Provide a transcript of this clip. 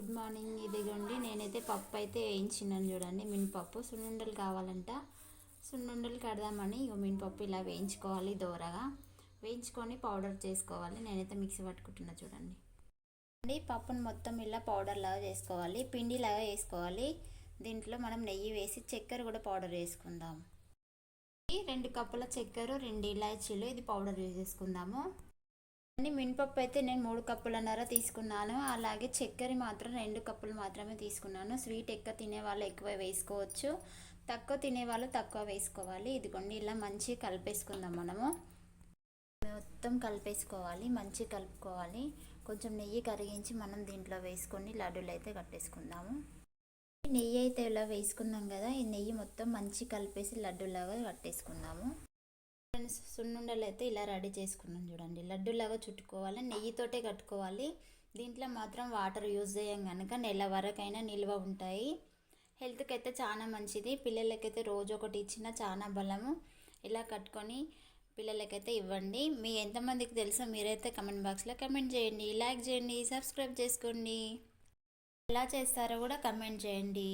Good morning ఇదిగోండి. నేనైతే పప్పు అయితే వేయించినాను చూడండి. మినపప్పు సున్నుండలు కావాలంట. సున్నుండలు కడదామని ఇగో మినపప్పు ఇలా వేయించుకోవాలి దోరగా. వేయించుకొని పౌడర్ చేసుకోవాలి. నేనైతే మిక్సీ పట్టుకుంటున్నా చూడండి. అండి పప్పును మొత్తం ఇలా పౌడర్ లాగా చేసుకోవాలి. పిండి లాగా వేసుకోవాలి. దీంట్లో మనం నెయ్యి వేసి చక్కెర కూడా పౌడర్ వేసుకుందాం. రెండు కప్పుల చక్కెర రెండు ఇలాచీలు ఇది పౌడర్ వేసేసుకుందాము. అండి మినపప్పు అయితే నేను మూడు కప్పులన్నర తీసుకున్నాను. అలాగే చక్కెర మాత్రం రెండు కప్పులు మాత్రమే తీసుకున్నాను. స్వీట్ ఎక్కువ తినే వాళ్ళు ఎక్కువ వేసుకోవచ్చు. తక్కువ తినే వాళ్ళు తక్కువ వేసుకోవాలి. ఇదిగోండి ఇలా మంచి కలిపేసుకుందాం మనము. మొత్తం కలిపేసుకోవాలి మంచిగా కలుపుకోవాలి. కొంచెం నెయ్యి కరిగించి మనం దీంట్లో వేసుకొని లడ్డూలు అయితే కట్టేసుకుందాము. నెయ్యి అయితే ఇలా వేసుకున్నాం కదా ఈ నెయ్యి మొత్తం మంచి కలిపేసి లడ్డూలాగా కట్టేసుకుందాము. ఫ్రెండ్స్ సున్నుండలు అయితే ఇలా రెడీ చేసుకున్నాం చూడండి. లడ్డూలాగా చుట్టుకోవాలి నెయ్యితోటే కట్టుకోవాలి. దీంట్లో మాత్రం వాటర్ యూజ్ చేయం కనుక నెల వరకైనా నిల్వ ఉంటాయి. హెల్త్కి అయితే చాలా మంచిది. పిల్లలకైతే రోజు ఒకటి ఇచ్చిన చాలా బలము. ఇలా కట్టుకొని పిల్లలకైతే ఇవ్వండి. మీ ఎంతమందికి తెలుసో మీరైతే కమెంట్ బాక్స్లో కమెంట్ చేయండి. లైక్ చేయండి సబ్స్క్రైబ్ చేసుకోండి. ఎలా చేస్తారో కూడా కమెంట్ చేయండి.